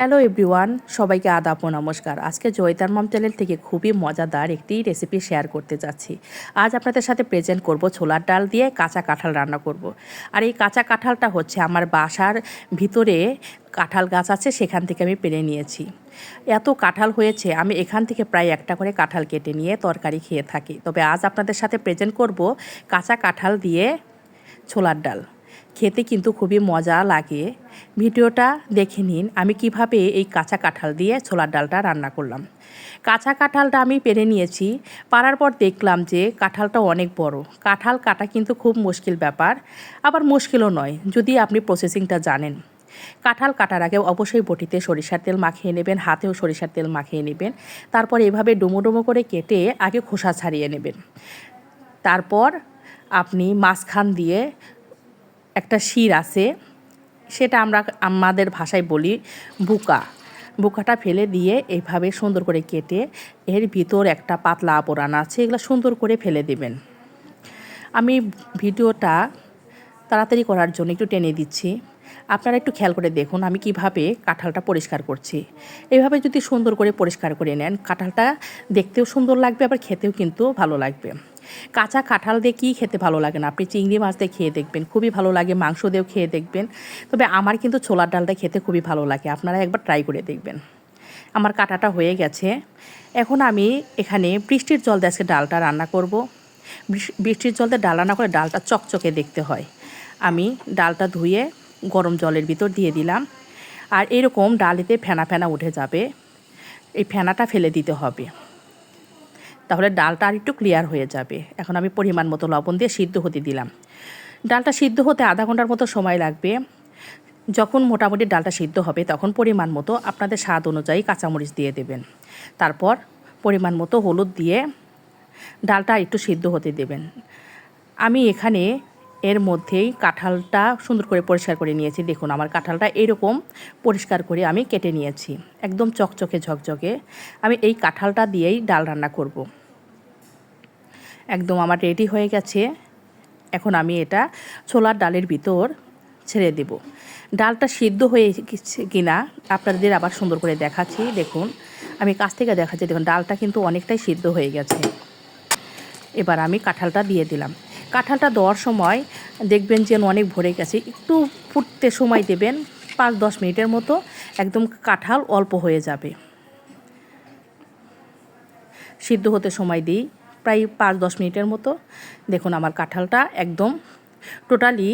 Hello everyone সবাইকে আদাব ও নমস্কার। আজকে জয়িতার মাম চ্যানেল থেকে খুবই মজাদার একটি রেসিপি শেয়ার করতে যাচ্ছি। আজ আপনাদের সাথে প্রেজেন্ট করব ছোলার ডাল দিয়ে কাঁচা কাঁঠাল রান্না করব। আর এই কাঁচা কাঁঠালটা হচ্ছে আমার বাসার ভিতরে কাঁঠাল গাছ আছে, সেখান থেকে আমি পেরে নিয়েছি। এত কাঁঠাল হয়েছে, আমি এখান থেকে প্রায় একটা করে কাঁঠাল কেটে নিয়ে তরকারি খেয়ে থাকি। তবে আজ আপনাদের সাথে প্রেজেন্ট করব কাঁচা কাঁঠাল দিয়ে ছোলার ডাল। খেতে কিন্তু খুবই মজা লাগে। ভিডিওটা দেখে নিন, আমি কীভাবে এই কাঁচা কাঁঠাল দিয়ে ছোলার ডালটা রান্না করলাম। কাঁচা কাঁঠালটা আমি পেরে নিয়েছি পারার পর দেখলাম যে কাঁঠালটা অনেক বড়। কাঁঠাল কাটা কিন্তু খুব মুশকিল ব্যাপার, আবার মুশকিলও নয়, যদি আপনি প্রসেসিংটা জানেন। কাঁঠাল কাটার আগে অবশ্যই বটিতে সরিষার তেল মাখিয়ে নেবেন, হাতেও সরিষার তেল মাখিয়ে নেবেন, তারপর এভাবে ডুমো ডুমো করে কেটে আগে খোসা ছাড়িয়ে নেবেন। তারপর আপনি মাঝখান দিয়ে একটা শির আছে, সেটা আমরা আমাদের ভাষায় বলি বুকা। বুকাটা ফেলে দিয়ে এইভাবে সুন্দর করে কেটে এর ভিতর একটা পাতলা আবরান আছে, এগুলো সুন্দর করে ফেলে দেবেন। আমি ভিডিওটা তাড়াতাড়ি করার জন্য একটু টেনে দিচ্ছি। আপনারা একটু খেয়াল করে দেখুন আমি কীভাবে কাঁঠালটা পরিষ্কার করছি। এইভাবে যদি সুন্দর করে পরিষ্কার করে নেন, কাঁঠালটা দেখতেও সুন্দর লাগবে, আবার খেতেও কিন্তু ভালো লাগবে। কাঁচা কাঁঠাল দিয়ে কী খেতে ভালো লাগে না? আপনি চিংড়ি মাছ দিয়ে খেয়ে দেখবেন, খুবই ভালো লাগে, মাংস দিয়েও খেয়ে দেখবেন। তবে আমার কিন্তু ছোলার ডালটা খেতে খুবই ভালো লাগে, আপনারা একবার ট্রাই করে দেখবেন। আমার কাটাটা হয়ে গেছে। এখন আমি এখানে বৃষ্টির জল দিয়ে আজকে ডালটা রান্না করব। বৃষ্টির জল দিয়ে ডাল রান্না করে ডালটা চকচকে দেখতে হয়। আমি ডালটা ধুয়ে গরম জলের ভিতর দিয়ে দিলাম। আর এরকম ডালিতে ফেনা ফেনা উঠে যাবে। এই ফেনাটা ফেলে দিতে হবে। তাহলে ডালটা আর একটু ক্লিয়ার হয়ে যাবে। এখন আমি পরিমাণ মতো লবণ দিয়ে সিদ্ধ হতে দিলাম। ডালটা সিদ্ধ হতে আধা ঘণ্টার মতো সময় লাগবে। যখন মোটামুটি ডালটা সিদ্ধ হবে, তখন পরিমাণ মতো আপনাদের স্বাদ অনুযায়ী কাঁচামরিচ দিয়ে দেবেন। তারপর পরিমাণ মতো হলুদ দিয়ে ডালটা একটু সিদ্ধ হতে দেবেন। আমি এখানে এর মধ্যেই কাঁঠালটা সুন্দর করে পরিষ্কার করে নিয়েছি। দেখুন, আমার কাঁঠালটা এরকম পরিষ্কার করে আমি কেটে নিয়েছি। একদম চকচকে ঝকঝকে। আমি এই কাঁঠালটা দিয়েই ডাল রান্না করব। একদম আমার রেডি হয়ে গেছে। এখন আমি এটা ছোলার ডালের ভিতর ছেড়ে দেব। ডালটা সিদ্ধ হয়ে গেছে কিনা আপনাদের আবার সুন্দর করে দেখাচ্ছি। দেখুন, আমি কাছ থেকে দেখাচ্ছি। দেখুন, ডালটা কিন্তু অনেকটাই সিদ্ধ হয়ে গেছে। এবার আমি কাঁঠালটা দিয়ে দিলাম। কাঁঠালটা দেওয়ার সময় দেখবেন যেন অনেক ভরে গেছে। একটু ফুটতে সময় দেবেন, পাঁচ দশ মিনিটের মতো একদম কাঁঠাল অল্প হয়ে যাবে। সিদ্ধ হতে সময় দিই। প্রায় পাঁচ দশ মিনিটের মতো। দেখুন আমার কাঁঠালটা একদম টোটালি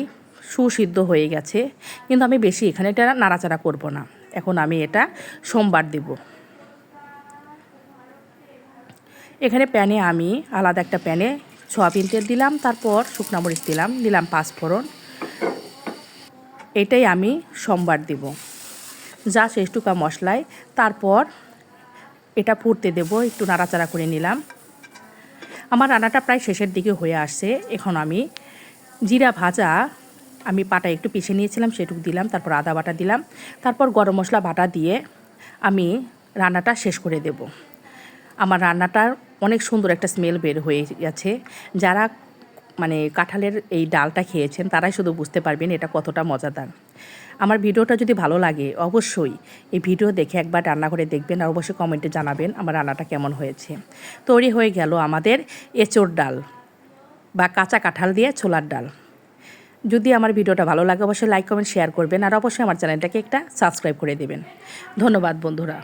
সুসিদ্ধ হয়ে গেছে। কিন্তু আমি বেশি এখানে এটা নাড়াচাড়া করব না। এখন আমি এটা সোমবার দেব। এখানে প্যানে আমি আলাদা একটা প্যানে সোয়াবিন তেল দিলাম, তারপর শুকনো মরিচ দিলাম দিলাম পাঁচফোড়ন এটাই আমি সোমবার দেব। যা শেষ টুকা মশলায়, তারপর এটা ফুটতে দেব, একটু নাড়াচাড়া করে নিলাম। আমার রান্নাটা প্রায় শেষের দিকে হয়ে আসছে। এখন আমি জিরা ভাজা, আমি পাটা একটু পিষে নিয়েছিলাম, সেটুকু দিলাম, তারপর আদা বাটা দিলাম, তারপর গরম মশলা বাটা দিয়ে আমি রান্নাটা শেষ করে দেব। আমার রান্নাটার অনেক সুন্দর একটা স্মেল বের হয়ে গেছে। যারা মানে কাঁঠালের এই ডালটা খেয়েছেন, তারাই শুধু বুঝতে পারবেন এটা কতটা মজাদার। আমার ভিডিওটা যদি ভালো লাগে, অবশ্যই এই ভিডিও দেখে একবার রান্না করে দেখবেন আর অবশ্যই কমেন্টে জানাবেন আমার রান্নাটা কেমন হয়েছে। তৈরি হয়ে গেল আমাদের এঁচোড় ডাল বা কাঁচা কাঁঠাল দিয়ে ছোলার ডাল। যদি আমার ভিডিওটা ভালো লাগে, অবশ্যই লাইক, কমেন্ট, শেয়ার করবেন আর অবশ্যই আমার চ্যানেলটাকে একটা সাবস্ক্রাইব করে দেবেন। ধন্যবাদ বন্ধুরা।